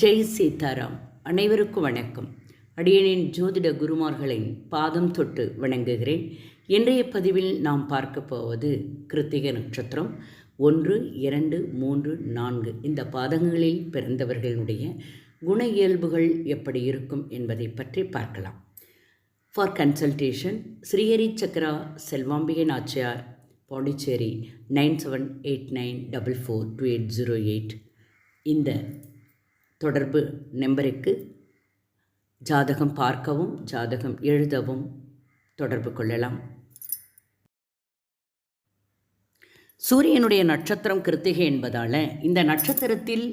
ஜெய் சீதாராம். அனைவருக்கும் வணக்கம். அடியனின் ஜோதிட குருமார்களின் பாதம் தொட்டு வணங்குகிறேன். இன்றைய பதிவில் நாம் பார்க்க போவது கிருத்திகை நட்சத்திரம். ஒன்று இரண்டு மூன்று நான்கு இந்த பாதங்களில் பிறந்தவர்களுடைய குண இயல்புகள் எப்படி இருக்கும் என்பதை பற்றி பார்க்கலாம். For consultation Srihari Chakra Selvambigai Nachiyar Pondicherry nine seven eight nine double four two eight zero eight. இந்த தொடர்பு நம்பருக்கு ஜாதகம் பார்க்கவும் ஜாதகம் எழுதவும் தொடர்பு கொள்ளலாம். சூரியனுடைய நட்சத்திரம் கிருத்திகை என்பதால் இந்த நட்சத்திரத்தில்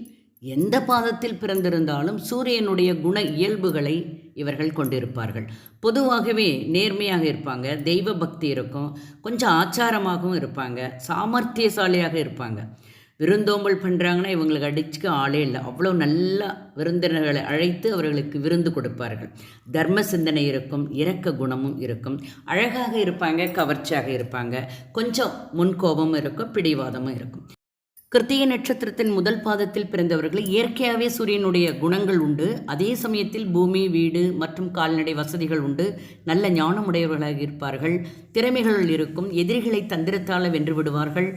எந்த பாதத்தில் பிறந்திருந்தாலும் சூரியனுடைய குண இயல்புகளை இவர்கள் கொண்டிருப்பார்கள். பொதுவாகவே நேர்மையாக இருப்பாங்க தெய்வ பக்தி இருக்கும் கொஞ்சம் ஆச்சாரமாகவும் இருப்பாங்க சாமர்த்தியசாலியாக இருப்பாங்க. விருந்தோம்பல் பண்ணுறாங்கன்னா இவங்களுக்கு அடிச்சுக்க ஆளே இல்லை. அவ்வளோ நல்ல விருந்தினர்களை அழைத்து அவர்களுக்கு விருந்து கொடுப்பார்கள். தர்ம சிந்தனை இருக்கும் இரக்க குணமும் இருக்கும். அழகாக இருப்பாங்க கவர்ச்சியாக இருப்பாங்க. கொஞ்சம் முன்கோபமும் இருக்கும் பிடிவாதமும் இருக்கும். கிருத்திகை நட்சத்திரத்தின் முதல் பாதத்தில் பிறந்தவர்கள் இயற்கையாகவே சூரியனுடைய குணங்கள் உண்டு. அதே சமயத்தில் பூமி வீடு மற்றும் கால்நடை வசதிகள் உண்டு. நல்ல ஞானமுடையவர்களாக இருப்பார்கள். திறமைகள் இருக்கும். எதிரிகளை தந்திரத்தால் வென்று விடுவார்கள்.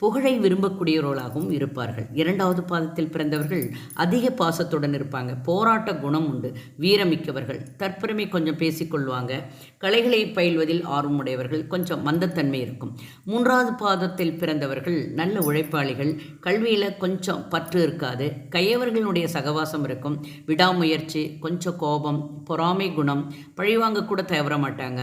புகழை விரும்பக்கூடியவர்களாகவும் இருப்பார்கள். இரண்டாவது பாதத்தில் பிறந்தவர்கள் அதிக பாசத்துடன் இருப்பாங்க. போராட்ட குணம் உண்டு. வீரமிக்கவர்கள். தற்பெருமை கொஞ்சம் பேசிக்கொள்வாங்க. கலைகளை பயில்வதில் ஆர்வமுடையவர்கள். கொஞ்சம் மந்தத்தன்மை இருக்கும். மூன்றாவது பாதத்தில் பிறந்தவர்கள் நல்ல உழைப்பாளிகள். கல்வியில் கொஞ்சம் பற்று இருக்காது. கையவர்களுடைய சகவாசம் இருக்கும். விடாமுயற்சி கொஞ்சம் கோபம் பொறாமை குணம். பழிவாங்க கூட தவற மாட்டாங்க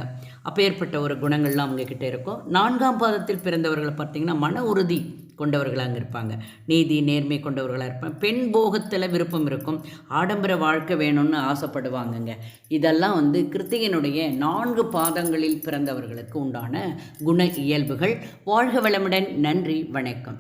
அப்பேற்பட்ட ஒரு குணங்கள்லாம் அவங்கக்கிட்ட இருக்கும். நான்காம் பாதத்தில் பிறந்தவர்களை பார்த்திங்கன்னா மன உறுதி கொண்டவர்களாக இருப்பாங்க. நீதி நேர்மை கொண்டவர்களாக இருப்பாங்க. பெண் போகத்தில் விருப்பம் இருக்கும். ஆடம்பர வாழ்க்கை வேணும்னு ஆசைப்படுவாங்கங்க. இதெல்லாம் வந்து கிருத்திகனுடைய நான்கு பாதங்களில் பிறந்தவர்களுக்கு உண்டான குண இயல்புகள். வாழ்க வளமுடன். நன்றி. வணக்கம்.